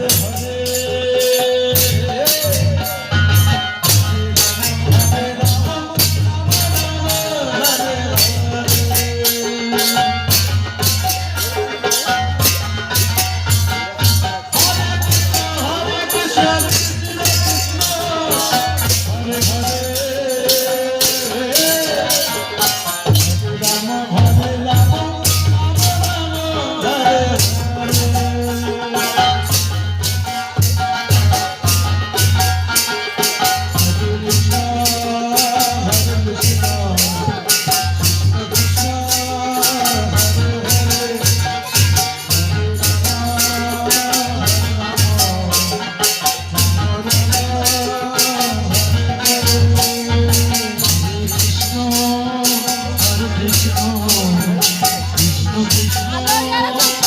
the Alo